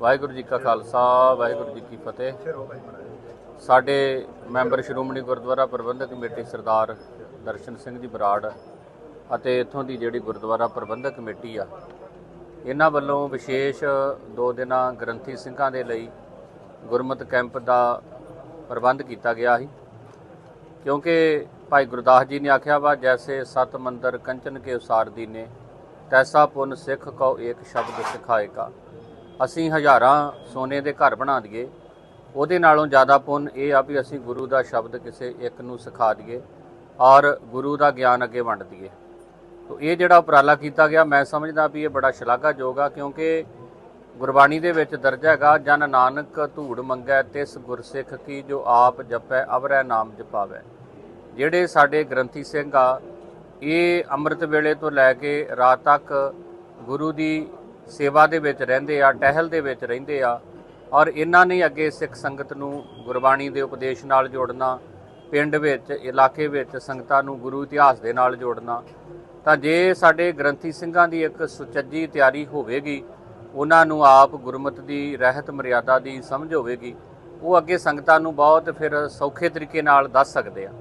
ਵਾਹਿਗੁਰੂ ਜੀ ਕਾ ਖਾਲਸਾ, ਵਾਹਿਗੁਰੂ ਜੀ ਕੀ ਫਤਿਹ। ਸਾਡੇ ਮੈਂਬਰ ਸ਼੍ਰੋਮਣੀ ਗੁਰਦੁਆਰਾ ਪ੍ਰਬੰਧਕ ਕਮੇਟੀ ਸਰਦਾਰ ਦਰਸ਼ਨ ਸਿੰਘ ਜੀ ਬਰਾੜ ਅਤੇ ਇੱਥੋਂ ਦੀ ਜਿਹੜੀ ਗੁਰਦੁਆਰਾ ਪ੍ਰਬੰਧਕ ਕਮੇਟੀ ਆ, ਇਹਨਾਂ ਵੱਲੋਂ ਵਿਸ਼ੇਸ਼ ਦੋ ਦਿਨਾਂ ਗ੍ਰੰਥੀ ਸਿੰਘਾਂ ਦੇ ਲਈ ਗੁਰਮਤ ਕੈਂਪ ਦਾ ਪ੍ਰਬੰਧ ਕੀਤਾ ਗਿਆ ਸੀ। ਕਿਉਂਕਿ ਭਾਈ ਗੁਰਦਾਸ ਜੀ ਨੇ ਆਖਿਆ ਵਾ, ਜੈਸੇ ਸਤ ਮੰਦਰ ਕੰਚਨ ਕੇ ਉਸਾਰ ਦੀਨੇ ਤੈਸਾ ਪੁੰਨ ਸਿੱਖ ਕਉ ਏਕ ਸ਼ਬਦ ਸਿਖਾਏਗਾ ਅਸੀਂ ਹਜ਼ਾਰਾਂ ਸੋਨੇ ਦੇ ਘਰ ਬਣਾ ਦਈਏ। ਉਹਦੇ ਨਾਲੋਂ ਜ਼ਿਆਦਾ ਪੁੰਨ ਇਹ ਆ ਵੀ ਅਸੀਂ ਗੁਰੂ ਦਾ ਸ਼ਬਦ ਕਿਸੇ ਇੱਕ ਨੂੰ ਸਿਖਾ ਦਈਏ ਔਰ ਗੁਰੂ ਦਾ ਗਿਆਨ ਅੱਗੇ ਵੰਡ ਦਈਏ। ਤੋ ਇਹ ਜਿਹੜਾ ਉਪਰਾਲਾ ਕੀਤਾ ਗਿਆ, ਮੈਂ ਸਮਝਦਾ ਵੀ ਇਹ ਬੜਾ ਸ਼ਲਾਘਾਯੋਗ ਆ ਕਿਉਂਕਿ ਗੁਰਬਾਣੀ ਦੇ ਵਿੱਚ ਦਰਜ ਹੈਗਾ, ਜਨ ਨਾਨਕ ਧੂੜ ਮੰਗੈ ਤਿਸ ਗੁਰਸਿੱਖ ਕੀ ਜੋ ਆਪ ਜਪੈ, ਅਵਰੈ ਨਾਮ ਜਪਾਵੈ। ਜਿਹੜੇ ਸਾਡੇ ਗ੍ਰੰਥੀ ਸਿੰਘ ਆ ਇਹ ਅੰਮ੍ਰਿਤ ਵੇਲੇ ਤੋਂ ਲੈ ਕੇ ਰਾਤ ਤੱਕ ਗੁਰੂ ਦੀ ਸੇਵਾ ਦੇ ਵਿੱਚ ਰਹਿੰਦੇ ਆ, ਟਹਿਲ ਦੇ ਵਿੱਚ ਰਹਿੰਦੇ ਆ ਔਰ ਇਹਨਾਂ ਨੇ ਅੱਗੇ ਸਿੱਖ ਸੰਗਤ ਨੂੰ ਗੁਰਬਾਣੀ ਦੇ ਉਪਦੇਸ਼ ਨਾਲ ਜੋੜਨਾ, ਪਿੰਡ ਵਿੱਚ, ਇਲਾਕੇ ਵਿੱਚ ਸੰਗਤਾਂ ਨੂੰ ਗੁਰੂ ਇਤਿਹਾਸ ਦੇ ਨਾਲ ਜੋੜਨਾ। ਤਾਂ ਜੇ ਸਾਡੇ ਗ੍ਰੰਥੀ ਸਿੰਘਾਂ ਦੀ ਇੱਕ ਸੁਚੱਜੀ ਤਿਆਰੀ ਹੋਵੇਗੀ, ਉਹਨਾਂ ਨੂੰ ਆਪ ਗੁਰਮਤ ਦੀ ਰਹਿਤ ਮਰਿਆਦਾ ਦੀ ਸਮਝ ਹੋਵੇਗੀ, ਉਹ ਅੱਗੇ ਸੰਗਤਾਂ ਨੂੰ ਬਹੁਤ ਫਿਰ ਸੌਖੇ ਤਰੀਕੇ ਨਾਲ ਦੱਸ ਸਕਦੇ ਆ।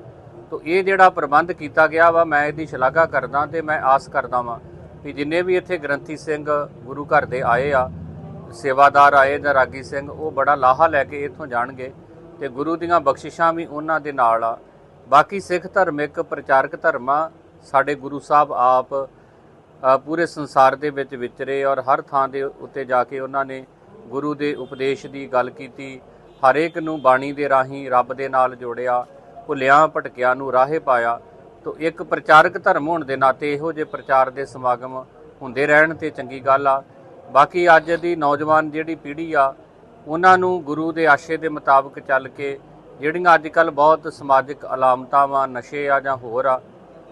ਤੋ ਇਹ ਜਿਹੜਾ ਪ੍ਰਬੰਧ ਕੀਤਾ ਗਿਆ ਵਾ, ਮੈਂ ਇਹਦੀ ਸ਼ਲਾਘਾ ਕਰਦਾ ਤੇ ਮੈਂ ਆਸ ਕਰਦਾ ਵਾਂ ਕਿ ਜਿੰਨੇ ਵੀ ਇੱਥੇ ਗ੍ਰੰਥੀ ਸਿੰਘ ਗੁਰੂ ਘਰ ਦੇ ਆਏ ਆ, ਸੇਵਾਦਾਰ ਆਏ ਜਾਂ ਰਾਗੀ ਸਿੰਘ, ਉਹ ਬੜਾ ਲਾਹਾ ਲੈ ਕੇ ਇੱਥੋਂ ਜਾਣਗੇ ਤੇ ਗੁਰੂ ਦੀਆਂ ਬਖਸ਼ਿਸ਼ਾਂ ਵੀ ਉਹਨਾਂ ਦੇ ਨਾਲ ਆ। ਬਾਕੀ ਸਿੱਖ ਧਰਮ ਇੱਕ ਪ੍ਰਚਾਰਕ ਧਰਮ ਆ, ਸਾਡੇ ਗੁਰੂ ਸਾਹਿਬ ਆਪ ਪੂਰੇ ਸੰਸਾਰ ਦੇ ਵਿੱਚ ਵਿਚਰੇ ਔਰ ਹਰ ਥਾਂ ਦੇ ਉੱਤੇ ਜਾ ਕੇ ਉਹਨਾਂ ਨੇ ਗੁਰੂ ਦੇ ਉਪਦੇਸ਼ ਦੀ ਗੱਲ ਕੀਤੀ, ਹਰੇਕ ਨੂੰ ਬਾਣੀ ਦੇ ਰਾਹੀਂ ਰੱਬ ਦੇ ਨਾਲ ਜੋੜਿਆ। ਭੁੱਲਿਆਂ, ਭਟਕਿਆਂ, ਨੂੰ ਰਾਹੇ ਪਾਇਆ, ਤੋ ਇੱਕ ਪ੍ਰਚਾਰਕ ਧਰਮ ਹੋਣ ਦੇ ਨਾਤੇ ਇਹੋ ਜਿਹੇ ਪ੍ਰਚਾਰ ਦੇ ਸਮਾਗਮ ਹੁੰਦੇ ਰਹਿਣ ਤੇ ਚੰਗੀ ਗੱਲ ਆ। ਬਾਕੀ ਅੱਜ ਦੀ ਨੌਜਵਾਨ ਜਿਹੜੀ ਪੀੜ੍ਹੀ ਆ, ਉਹਨਾਂ ਨੂੰ ਗੁਰੂ ਦੇ ਆਸ਼ੇ ਦੇ ਮੁਤਾਬਕ ਚੱਲ ਕੇ ਜਿਹੜੀਆਂ ਅੱਜ ਕੱਲ ਬਹੁਤ ਸਮਾਜਿਕ ਅਲਾਮਤਾਂ ਵਾ ਨਸ਼ੇ ਆ ਜਾਂ ਹੋਰ ਆ,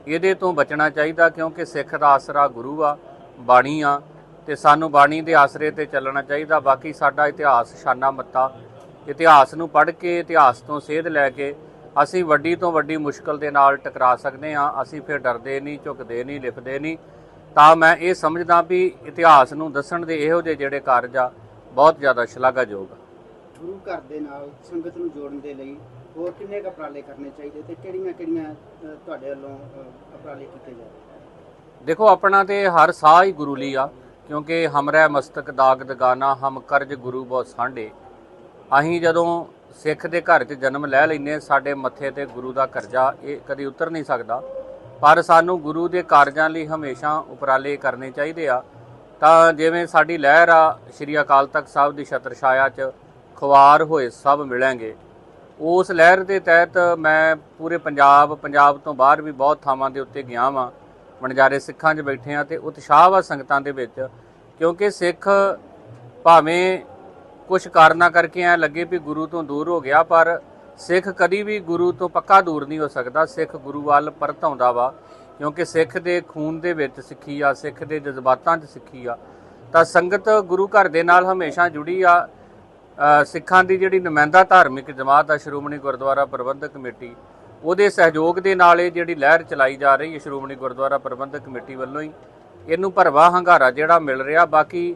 ਇਹਦੇ ਤੋਂ ਬਚਣਾ ਚਾਹੀਦਾ ਕਿਉਂਕਿ ਸਿੱਖ ਦਾ ਆਸਰਾ ਗੁਰੂ ਆ, ਬਾਣੀ ਆ, ਤੇ ਸਾਨੂੰ ਬਾਣੀ ਦੇ ਆਸਰੇ ਤੇ ਚੱਲਣਾ ਚਾਹੀਦਾ। ਬਾਕੀ ਸਾਡਾ ਇਤਿਹਾਸ, ਸ਼ਾਨਾ ਮੱਤਾ, ਇਤਿਹਾਸ ਨੂੰ ਪੜ੍ਹ ਕੇ, ਇਤਿਹਾਸ ਤੋਂ ਸੇਧ ਲੈ ਕੇ ਅਸੀਂ ਵੱਡੀ ਤੋਂ ਵੱਡੀ ਮੁਸ਼ਕਲ ਦੇ ਨਾਲ ਟਕਰਾ ਸਕਦੇ ਹਾਂ ਅਸੀਂ ਫਿਰ ਡਰਦੇ ਨਹੀਂ ਝੁਕਦੇ ਨਹੀਂ ਲਿਖਦੇ ਨਹੀਂ। ਤਾਂ ਮੈਂ ਇਹ ਸਮਝਦਾ ਵੀ ਇਤਿਹਾਸ ਨੂੰ ਦੱਸਣ ਦੇ ਇਹੋ ਜਿਹੇ ਜਿਹੜੇ ਕਾਰਜ ਆ ਬਹੁਤ ਜ਼ਿਆਦਾ ਸ਼ਲਾਘਾਯੋਗ ਆ। ਗੁਰੂ ਘਰ ਦੇ ਨਾਲ ਸੰਗਤ ਨੂੰ ਜੋੜਨ ਦੇ ਲਈ ਹੋਰ ਕਿੰਨੇ ਕੁ ਉਪਰਾਲੇ ਕਰਨੇ ਚਾਹੀਦੇ ਤੇ ਕਿਹੜੀਆਂ ਕਿਹੜੀਆਂ ਅ, ਤੁਹਾਡੇ ਵੱਲੋਂ ਉਪਰਾਲੇ ਕੀਤੇ ਜਾ ਰਹੇ ਦੇਖੋ ਆਪਣਾ ਤੇ ਹਰ ਸਾਹ ਹੀ ਗੁਰੂ ਲਈ ਆ ਕਿਉਂਕਿ ਹਮਰੈ ਮਸਤਕ ਦਾਗ ਦਗਾਨਾ ਹਮ ਕਰਜ ਗੁਰੂ ਬਹੁ ਸਾਂਢੇ। ਅਸੀਂ ਜਦੋਂ ਸਿੱਖ ਦੇ ਘਰ 'ਚ ਜਨਮ ਲੈ ਲੈਨੇ ਸਾਡੇ ਮੱਥੇ ਤੇ ਗੁਰੂ ਦਾ ਕਰਜ਼ਾ, ਇਹ ਕਦੀ ਉਤਰ ਨਹੀਂ ਸਕਦਾ। ਪਰ ਸਾਨੂੰ ਗੁਰੂ ਦੇ ਕਾਰਜਾਂ ਲਈ ਹਮੇਸ਼ਾ ਉਪਰਾਲੇ ਕਰਨੇ ਚਾਹੀਦੇ ਆ। ਤਾਂ ਜਿਵੇਂ ਸਾਡੀ ਲਹਿਰ ਆ, ਸ਼੍ਰੀ ਅਕਾਲ ਤਖਤ ਸਾਹਿਬ ਦੀ ਛਤਰ ਛਾਇਆ 'ਚ ਖੁਆਰ ਹੋਏ ਸਭ ਮਿਲਾਂਗੇ। ਉਸ ਲਹਿਰ ਦੇ ਤਹਿਤ ਮੈਂ ਪੂਰੇ ਪੰਜਾਬ ਪੰਜਾਬ ਤੋਂ ਬਾਹਰ ਵੀ ਬਹੁਤ ਥਾਵਾਂ ਦੇ ਉੱਤੇ ਗਿਆ ਵਾਂ। ਵਣਜਾਰੇ ਸਿੱਖਾਂ 'ਚ ਬੈਠੇ ਆ ਤੇ ਉਤਸ਼ਾਹ ਵਾ ਸੰਗਤਾਂ ਦੇ ਵਿੱਚ, ਕਿਉਂਕਿ ਸਿੱਖ ਭਾਵੇਂ ਕੁਝ ਕਾਰਨਾਂ ਕਰਕੇ ਐ ਲੱਗੇ ਵੀ ਗੁਰੂ ਤੋਂ ਦੂਰ ਹੋ ਗਿਆ, ਪਰ ਸਿੱਖ ਕਦੀ ਵੀ ਗੁਰੂ ਤੋਂ ਪੱਕਾ ਦੂਰ ਨਹੀਂ ਹੋ ਸਕਦਾ। ਸਿੱਖ ਗੁਰੂ ਵੱਲ ਪਰਤ ਆਉਂਦਾ ਵਾ, ਕਿਉਂਕਿ ਸਿੱਖ ਦੇ ਖੂਨ ਦੇ ਵਿੱਚ ਸਿੱਖੀ ਆ, ਸਿੱਖ ਦੇ ਜਜ਼ਬਾਤਾਂ 'ਚ ਸਿੱਖੀ ਆ। ਤਾਂ ਸੰਗਤ ਗੁਰੂ ਘਰ ਦੇ ਨਾਲ ਹਮੇਸ਼ਾ ਜੁੜੀ ਆ। ਸਿੱਖਾਂ ਦੀ ਜਿਹੜੀ ਨੁਮਾਇੰਦਾ ਧਾਰਮਿਕ ਜਮਾਤ ਆ, ਸ਼੍ਰੋਮਣੀ ਗੁਰਦੁਆਰਾ ਪ੍ਰਬੰਧਕ ਕਮੇਟੀ, ਉਹਦੇ ਸਹਿਯੋਗ ਦੇ ਨਾਲ ਇਹ ਜਿਹੜੀ ਲਹਿਰ ਚਲਾਈ ਜਾ ਰਹੀ ਹੈ ਸ਼੍ਰੋਮਣੀ ਗੁਰਦੁਆਰਾ ਪ੍ਰਬੰਧਕ ਕਮੇਟੀ ਵੱਲੋਂ ਹੀ, ਇਹਨੂੰ ਭਰਵਾ ਹੰਗਾਰਾ ਜਿਹੜਾ ਮਿਲ ਰਿਹਾ। ਬਾਕੀ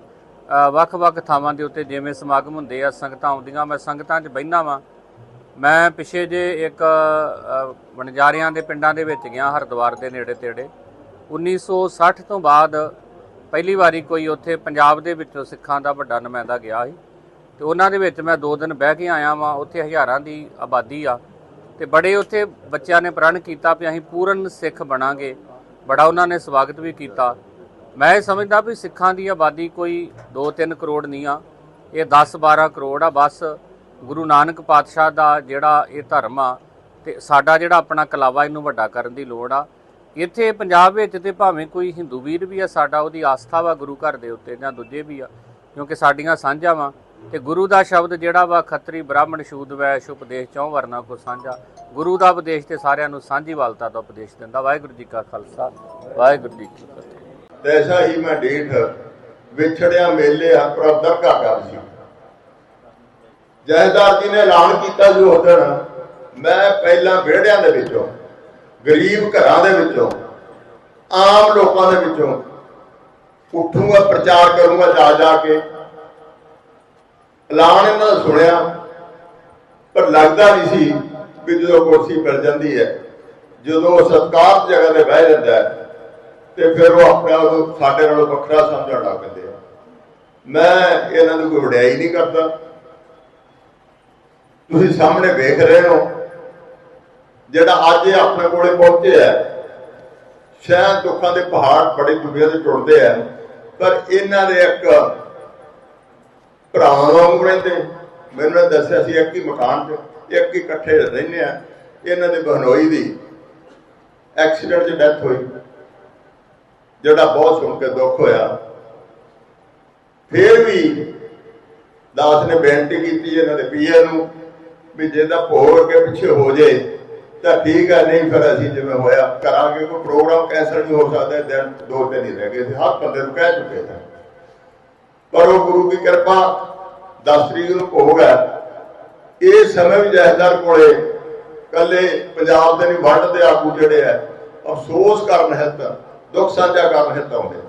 ਵੱਖ-ਵੱਖ ਥਾਵਾਂ ਦੇ ਉੱਤੇ ਜਿਵੇਂ ਸਮਾਗਮ ਹੁੰਦੇ ਆ, ਸੰਗਤਾਂ ਆਉਂਦੀਆਂ, ਮੈਂ ਸੰਗਤਾਂ 'ਚ ਬਹਿਨਾ ਵਾਂ। ਮੈਂ ਪਿਛੇ ਜੇ ਇੱਕ ਵਣਜਾਰਿਆਂ ਦੇ ਪਿੰਡਾਂ ਦੇ ਵਿੱਚ ਗਿਆ ਹਰਿਦੁਆਰ ਦੇ ਨੇੜੇ ਤੇੜੇ 1960 ਤੋਂ ਬਾਅਦ ਪਹਿਲੀ ਵਾਰੀ ਕੋਈ ਉੱਥੇ ਪੰਜਾਬ ਦੇ ਵਿੱਚੋਂ ਸਿੱਖਾਂ ਦਾ ਵੱਡਾ ਨੁਮਾਇੰਦਾ ਗਿਆ ਸੀ। ਤੇ ਉਹਨਾਂ ਦੇ ਵਿੱਚ ਮੈਂ ਦੋ ਦਿਨ ਬਹਿ ਕੇ ਆਇਆ ਵਾਂ, ਉੱਥੇ ਹਜ਼ਾਰਾਂ ਦੀ ਆਬਾਦੀ ਆ। ਤੇ ਬੜੇ ਉੱਥੇ ਬੱਚਿਆਂ ਨੇ ਪ੍ਰਣ ਕੀਤਾ ਵੀ ਅਸੀਂ ਪੂਰਨ ਸਿੱਖ ਬਣਾਂਗੇ। ਬੜਾ ਉਹਨਾਂ ਨੇ ਸਵਾਗਤ ਵੀ ਕੀਤਾ। ਮੈਂ ਇਹ ਸਮਝਦਾ ਵੀ ਸਿੱਖਾਂ ਦੀ ਆਬਾਦੀ ਕੋਈ 2-3 ਕਰੋੜ ਨਹੀਂ ਆ। ਇਹ 10-12 ਕਰੋੜ ਆ। ਬਸ ਗੁਰੂ ਨਾਨਕ ਪਾਤਸ਼ਾਹ ਦਾ ਜਿਹੜਾ ਇਹ ਧਰਮ ਆ ਤੇ ਸਾਡਾ ਜਿਹੜਾ ਆਪਣਾ ਕਲਾਵਾ ਇਹਨੂੰ ਵੱਡਾ ਕਰਨ ਦੀ ਲੋੜ ਆ। ਇੱਥੇ ਪੰਜਾਬ ਵਿੱਚ ਤੇ ਭਾਵੇਂ ਕੋਈ ਹਿੰਦੂ ਵੀਰ ਵੀ ਆ, ਸਾਡਾ ਉਹਦੀ ਆਸਥਾ ਵਾ ਗੁਰੂ ਘਰ ਦੇ ਉੱਤੇ ਜਾਂ ਦੂਜੇ ਵੀ ਆ, ਕਿਉਂਕਿ ਸਾਡੀਆਂ ਸਾਂਝਾਂ ਵਾ। ਤੇ ਗੁਰੂ ਦਾ ਸ਼ਬਦ ਜਿਹੜਾ ਵਾ, ਖੱਤਰੀ ਬ੍ਰਾਹਮਣ ਸ਼ੂਦ ਵੈਸ਼ ਉਪਦੇਸ਼ ਚੌ ਵਰਨਾ ਕੋ ਸਾਂਝਾ। ਗੁਰੂ ਦਾ ਉਪਦੇਸ਼ ਤੇ ਸਾਰਿਆਂ ਨੂੰ ਸਾਂਝੀ ਵਾਲਤਾ ਦਾ ਉਪਦੇਸ਼ ਦਿੰਦਾ। ਵਾਹਿਗੁਰੂ ਜੀ ਕਾ ਖਾਲਸਾ, ਵਾਹਿਗੁਰੂ ਜੀ ਕੀ ਫਤਿਹ। ਤੈਸਾ ਹੀ ਮੈਂ ਡੇਠ ਵਿਛੜਿਆ ਮੇਲੇ ਆ ਪ੍ਰਭ ਦਰਗਾ ਕਰ ਸੀ। ਜਹਦਾਰ ਜੀ ਨੇ ਐਲਾਨ ਕੀਤਾ ਜੋ ਉਦਣ ਮੈਂ ਪਹਿਲਾਂ ਵਿਹੜਿਆਂ ਦੇ ਵਿੱਚੋਂ, ਗਰੀਬ ਘਰਾਂ ਦੇ ਵਿੱਚੋਂ, ਆਮ ਲੋਕਾਂ ਦੇ ਵਿੱਚੋਂ ਉੱਠੂਗਾ, ਪ੍ਰਚਾਰ ਕਰੂੰਗਾ ਜਾ ਜਾ ਕੇ। ਐਲਾਨ ਇਹਨਾਂ ਦਾ ਸੁਣਿਆ, ਪਰ ਲੱਗਦਾ ਨਹੀਂ ਸੀ ਵੀ ਜਦੋਂ ਕੁਰਸੀ ਮਿਲ ਜਾਂਦੀ ਹੈ, ਜਦੋਂ ਉਹ ਸਤਕਾਰ ਜਗ੍ਹਾ ਤੇ ਬਹਿ ਜਾਂਦਾ ਹੈ ਤੇ ਫਿਰ ਉਹ ਆਪਣੇ ਆਪ ਨੂੰ ਸਾਡੇ ਨਾਲੋਂ ਵੱਖਰਾ ਸਮਝਣ ਲੱਗ ਪੈਂਦੇ ਆ। ਮੈਂ ਇਹਨਾਂ ਦੀ ਕੋਈ ਵਡਿਆਈ ਨਹੀਂ ਕਰਦਾ। ਤੁਸੀਂ ਸਾਹਮਣੇ ਵੇਖ ਰਹੇ ਹੋ, ਜਿਹੜਾ ਅੱਜ ਇਹ ਆਪਣੇ ਕੋਲੇ ਪਹੁੰਚਿਆ ਹੈ ਸ਼ਾਇਦ ਦੁੱਖਾਂ ਦੇ ਪਹਾੜ ਬੜੀ ਦੁਨੀਆ ਦੇ ਟੁੱਟਦੇ ਆ। ਪਰ ਇਹਨਾਂ ਦੇ ਇੱਕ ਭਰਾਵਾਂ ਵਾਂਗ ਰਹਿੰਦੇ ਮੈਨੂੰ ਦੱਸਿਆ ਸੀ, ਇੱਕ ਹੀ ਮਕਾਨ 'ਚ, ਇੱਕ ਹੀ ਇਕੱਠੇ ਰਹਿੰਦੇ ਆ। ਇਹਨਾਂ ਦੇ ਬਹਨੋਈ ਦੀ ਐਕਸੀਡੈਂਟ 'ਚ ਡੈਥ ਹੋਈ। ਜਿਹੜਾ ਬਹੁਤ ਸੁਣ ਕੇ ਦੁੱਖ ਹੋਇਆ, ਫਿਰ ਵੀ ਦਾਸ ਨੇ ਬੇਨਤੀ ਕੀਤੀ ਇਹਨਾਂ ਦੇ ਪੀਏ ਨੂੰ ਵੀ ਜੇ ਦਾ ਭੋਗ ਅੱਗੇ ਪਿੱਛੇ ਹੋ ਜੇ, ਤਾਂ ਠੀਕ ਹੈ, ਨਹੀਂ ਫਿਰ ਅਸੀਂ ਜਿਵੇਂ ਹੋਇਆ ਕਰਾਂਗੇ, ਕੋਈ ਪ੍ਰੋਗਰਾਮ ਕੈਂਸਲ ਨਹੀਂ ਹੋ ਸਕਦਾ, ਦਿਨ ਦੋ ਦਿਨ ਹੀ ਰਹਿ ਗਏ ਸੀ, ਹਰ ਬੰਦੇ ਨੂੰ ਕਹਿ ਚੁੱਕੇ ਸਨ। ਪਰ ਉਹ ਗੁਰੂ ਦੀ ਕਿਰਪਾ 10 ਤਰੀਕ ਨੂੰ ਭੋਗ ਹੈ। ਇਹ ਸਮੇਂ ਵੀ ਜਹਦਾਰ ਕੋਲੇ ਕੱਲੇ ਪੰਜਾਬ ਦੇ ਨਹੀਂ, ਵੰਡ ਆਗੂ ਜਿਹੜੇ ਆ ਅਫਸੋਸ ਕਰਨ ਹਿੱਤ ਦੁੱਖ ਸਾਂਝਾ ਕਰਨ ਹਿੱਤ ਆਉਂਦੇ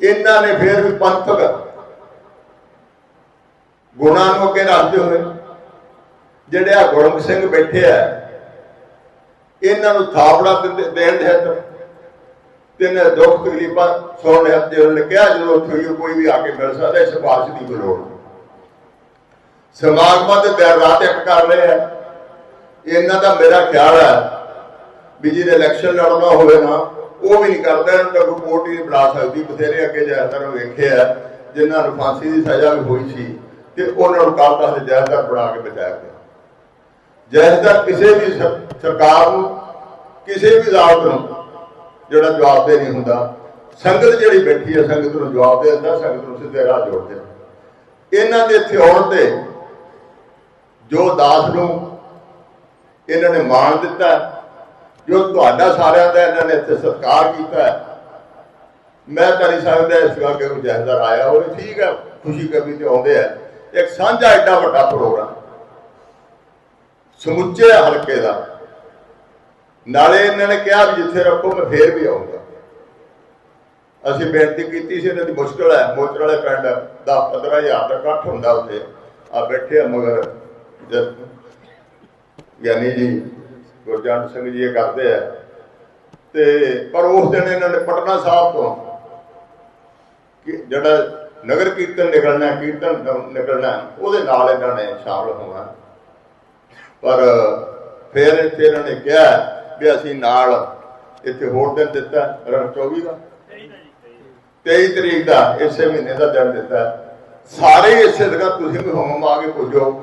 ਇਹਨਾਂ ਨੇ ਫਿਰ ਵੀ ਪੰਥਕ ਗੁਣਾਂ ਨੂੰ ਅੱਗੇ ਰੱਖਦੇ ਹੋਏ ਜਿਹੜੇ ਆ ਗੁਰਮੁਖ ਸਿੰਘ ਬੈਠੇ ਆ, ਇਹਨਾਂ ਨੂੰ ਥਾਪੜਾ ਦੇਣ ਦੇ ਹਿੱਤ ਤੇ ਦੁੱਖ ਤਕਲੀਫਾਂ ਸੁਣਨ ਦੇ ਹਿੱਤ ਜਦੋਂ ਕਿਹਾ, ਜਦੋਂ ਉੱਥੇ ਕੋਈ ਵੀ ਆ ਕੇ ਮਿਲ ਸਕਦਾ, ਇਸ ਦੀ ਕੋਈ ਲੋੜ ਸਮਾਗਮਾਂ ਦੇ ਦਿਨ ਰਾਤ ਇੱਕ ਕਰ ਰਹੇ ਆ। ਇਹਨਾਂ ਦਾ ਮੇਰਾ ਖਿਆਲ ਹੈ ਵੀ ਜਿਹਨੇ ਇਲੈਕਸ਼ਨ ਲੜਨਾ ਹੋਵੇ ਨਾ, ਉਹ ਵੀ ਨਹੀਂ ਕਰਦਾ, ਇਹਨਾਂ ਦਾ ਕੋਈ ਕੋਰਟ ਹੀ ਨਹੀਂ ਬੁਲਾ ਸਕਦੀ। ਬਥੇਰੇ ਅੱਗੇ ਜ਼ਿਆਦਾਤਰ ਵੇਖਿਆ ਜਿਨ੍ਹਾਂ ਨੂੰ ਫਾਂਸੀ ਦੀ ਸਜ਼ਾ ਵੀ ਹੋਈ ਸੀ ਤੇ ਉਹਨਾਂ ਨੂੰ ਕਾਲ ਤਖਤ ਜੈਸਦਾਰ ਬਣਾ ਕੇ ਬਚਾਇਆ ਗਿਆ। ਜੈਸਦਾਰ ਕਿਸੇ ਵੀ ਸਰਕਾਰ ਨੂੰ, ਕਿਸੇ ਵੀ ਜ਼ਾਲਤ ਨੂੰ ਜਿਹੜਾ ਜਵਾਬਦੇ ਨਹੀਂ ਹੁੰਦਾ। ਸੰਗਤ ਜਿਹੜੀ ਬੈਠੀ ਹੈ, ਸੰਗਤ ਨੂੰ ਜਵਾਬ ਦੇ ਦਿੰਦਾ, ਸੰਗਤ ਨੂੰ ਸਿੱਧੇ ਰਾਹ ਜੋੜਦੇ ਇਹਨਾਂ ਦੇ ਇੱਥੇ ਆਉਣ ਤੇ ਜੋ ਦਾਸ ਨੂੰ ਇਹਨਾਂ ਨੇ ਮਾਣ ਦਿੱਤਾ ਜੋ ਤੁਹਾਡਾ ਸਾਰਿਆਂ ਦਾ ਇਹਨਾਂ ਨੇ ਇੱਥੇ ਸਤਿਕਾਰ ਕੀਤਾ ਹੈ। ਮੈਂ ਤਾਂ ਨਹੀਂ ਸਕਦਾ ਇਸ ਗੱਲ ਕਿ ਕੋਈ ਆਇਆ ਹੋਵੇ ਠੀਕ ਹੈ, ਖੁਸ਼ੀ ਕਰਨੀ ਤੇ ਆਉਂਦੇ ਆ। ਇੱਕ ਸਾਂਝਾ ਐਡਾ ਵੱਡਾ ਪ੍ਰੋਗਰਾਮ, ਸਮੁੱਚੇ ਹਲਕੇ ਦਾ। ਨਾਲੇ ਇਹਨਾਂ ਨੇ ਕਿਹਾ ਵੀ ਜਿੱਥੇ ਰੱਖੋ, ਮੈਂ ਫੇਰ ਵੀ ਆਉਂਗਾ। ਅਸੀਂ ਬੇਨਤੀ ਕੀਤੀ ਸੀ, ਇਹਨਾਂ ਦੀ ਮੁਸ਼ਕਲ ਹੈ ਮੋਚਰ ਵਾਲੇ ਪਿੰਡ 10 15000 ਦਾ ਇਕੱਠ ਹੁੰਦਾ ਉੱਥੇ। ਆ ਬੈਠੇ ਆ ਮਗਰ ਗਿਆਨੀ ਜੀ ਗੁਰਜੰਟ ਸਿੰਘ ਜੀ ਇਹ ਕਰਦੇ ਆ। ਤੇ ਪਰ ਉਸ ਦਿਨ ਇਹਨਾਂ ਨੇ ਪਟਨਾ ਸਾਹਿਬ ਤੋਂ ਕਿ ਜਿਹੜਾ ਨਗਰ ਕੀਰਤਨ ਨਿਕਲਣਾ ਕੀਰਤਨ ਨਿਕਲਣਾ, ਉਹਦੇ ਨਾਲ ਇਹਨਾਂ ਨੇ ਸ਼ਾਮਲ ਹੋਣਾ। ਪਰ ਫਿਰ ਇੱਥੇ ਇਹਨਾਂ ਨੇ ਕਿਹਾ ਵੀ ਅਸੀਂ ਨਾਲ ਇੱਥੇ ਹੋਰ ਦਿਨ ਦਿੱਤਾ, ਰਣ 24 ਦਾ। 23 ਤਰੀਕ ਦਾ ਇਸੇ ਮਹੀਨੇ ਦਾ ਦਿਨ ਦਿੱਤਾ। ਸਾਰੇ ਇਸੇ ਜਗ੍ਹਾ ਤੁਸੀਂ ਵੀ ਹੋਮ ਆ ਕੇ ਪੁੱਜੋ।